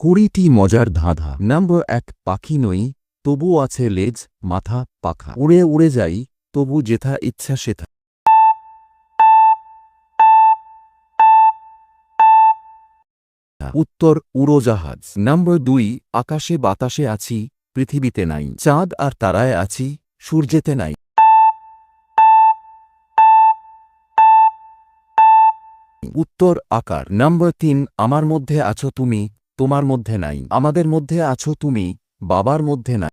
কুড়িটি মজার ধাঁধা। নম্বর এক, পাখি নই তবু আছে লেজ, মাথা, পাখা। উড়ে উড়ে যাই, তবু যেথা ইচ্ছা সেথা। উত্তর, উড়োজাহাজ। নম্বর দুই, আকাশে বাতাসে আছি, পৃথিবীতে নাই। চাঁদ আর তারায় আছি, সূর্যেতে নাই। উত্তর, আকার। নম্বর তিন, আমার মধ্যে আছো তুমি তোমার মধ্যে নাই। আমাদের মধ্যে আছো তুমি, বাবার মধ্যে নাই।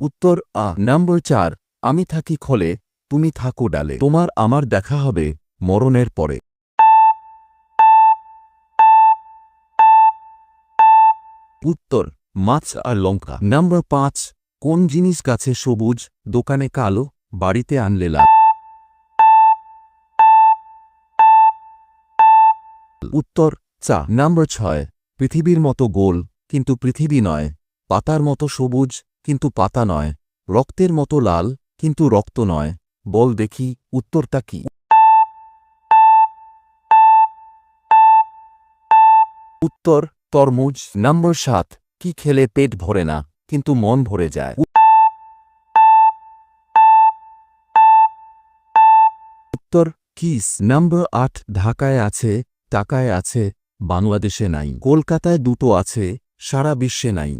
উত্তর, আ। নম্বর চার, আমি থাকি খোলে, তুমি থাকো ডালে। তোমার আমার দেখা হবে, মরণের পরে। উত্তর, মাছ আর লঙ্কা। নম্বর পাঁচ, কোন জিনিস গাছে সবুজ, দোকানে কালো, বাড়িতে আনলে লাল। উত্তর, চা। নম্বর ছয়, পৃথিবীর মতো গোল, কিন্তু পৃথিবী নয়। পাতার মতো সবুজ, কিন্তু পাতা নয়। রক্তের মতো লাল, কিন্তু রক্ত নয়। বল দেখি, উত্তরটা কি? উত্তর, তরমুজ। নম্বর সাত, কি খেলে পেট ভরে না, কিন্তু মন ভরে যায়? উত্তর, কিস। নম্বর আট, ঢাকায় আছে টাকায় আছে, বাংলাদেশে নাই। কলকাতায় দুটো আছে, সারা বিশ্বে নাই।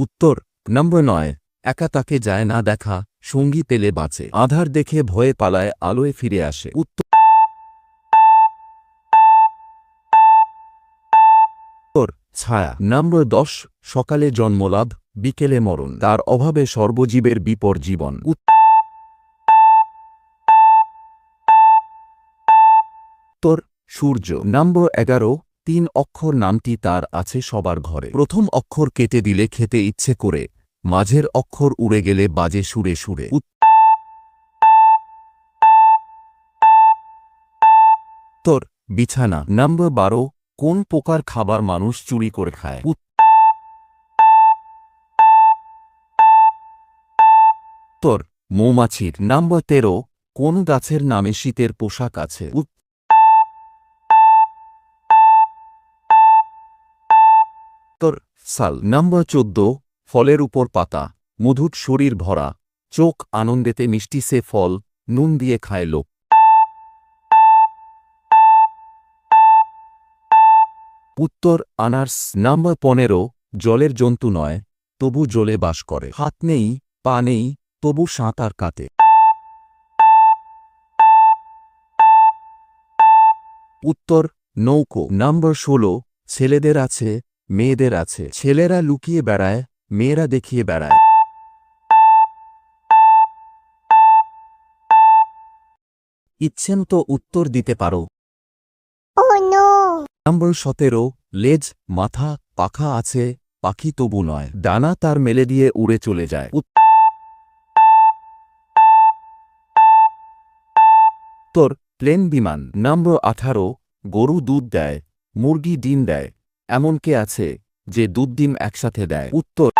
উত্তর, নম্বর নয়, একা তাকে যায় না দেখা, সঙ্গী পেলে বাঁচে। আধার দেখে ভয়ে পালায়, আলোয় ফিরে আসে। উত্তর উত্তর ছায়া। নম্বর দশ, সকালে জন্মলাভ, বিকেলে মরণ। তার অভাবে সর্বজীবের বিপর জীবন উত্তর, সূর্য। নম্বর এগারো, তিন অক্ষর নামটি তার আছে সবার ঘরে। প্রথম অক্ষর কেটে দিলে খেতে ইচ্ছে করে, মাঝের অক্ষর উড়ে গেলে বাজে সুরে সুরে। উত্তর। বিছানা। নম্বর বারো, কোন প্রকার খাবার মানুষ চুরি করে খায়? উত্তর। মৌমাছির। নম্বর তেরো, কোন গাছের নামে শীতের পোশাক আছে? উত্তর সাল, নম্বর চোদ্দ, ফলের উপর পাতা, মধুর শরীর ভরা, চোখ আনন্দেতে মিষ্টি সে ফল, নুন দিয়ে খায় লোক। উত্তর, আনার্স, নাম্বার পনেরো, জলের জন্তু নয়, তবু জলে বাস করে। হাত নেই, পা নেই, তবু সাঁতার কাটে উত্তর, নৌকো, নাম্বার ষোলো, ছেলেদের আছে মেয়েদের আছে। ছেলেরা লুকিয়ে বেড়ায় মেয়েরা দেখিয়ে বেড়ায়। ইচ্ছেন তো উত্তর দিতে পারো। নম্বর সতেরো লেজ মাথা পাখা আছে পাখি তবু নয়। ডানা তার মেলে দিয়ে উড়ে চলে যায়। উত্তর প্লেন বিমান। নম্বর আঠারো গরু দুধ দেয় মুরগি ডিম দেয়। এমন কে আছে যে দুধ একসাথে দেয়? উত্তর।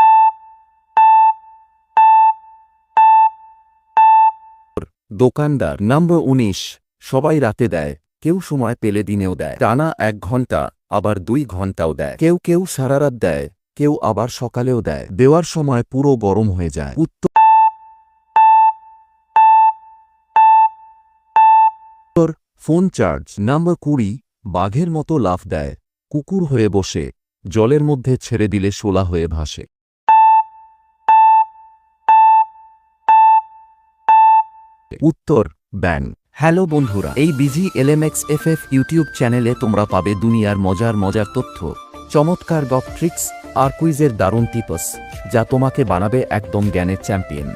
দোকানদার। নম্বর উনিশ। সবাই রাতে দেয়। কেউ সময় পেলে দিনেও দেয়। টানা এক ঘণ্টা, আবার দুই ঘন্টাও দেয়। কেউ কেউ সারা রাত দেয়, কেউ আবার সকালেও দেয়। দেওয়ার সময় পুরো গরম হয়ে যায়। উত্তর উত্তর। Phone charge. নাম্বার কুড়ি। বাঘের মতো লাফ দেয়। কুকুর হয়ে বসে, জলের মধ্যে ছেড়ে দিলে শোলা হয়ে ভাসে। উত্তর ব্যাং হ্যালো বন্ধুরা, এই বিজি এলএমএক্স এফ ইউটিউব চ্যানেলে তোমরা পাবে দুনিয়ার মজার মজার তথ্য, চমৎকার গপ ট্রিক্স আর কুইজের দারুণ টিপস, যা তোমাকে বানাবে একদম জ্ঞানের চ্যাম্পিয়ন।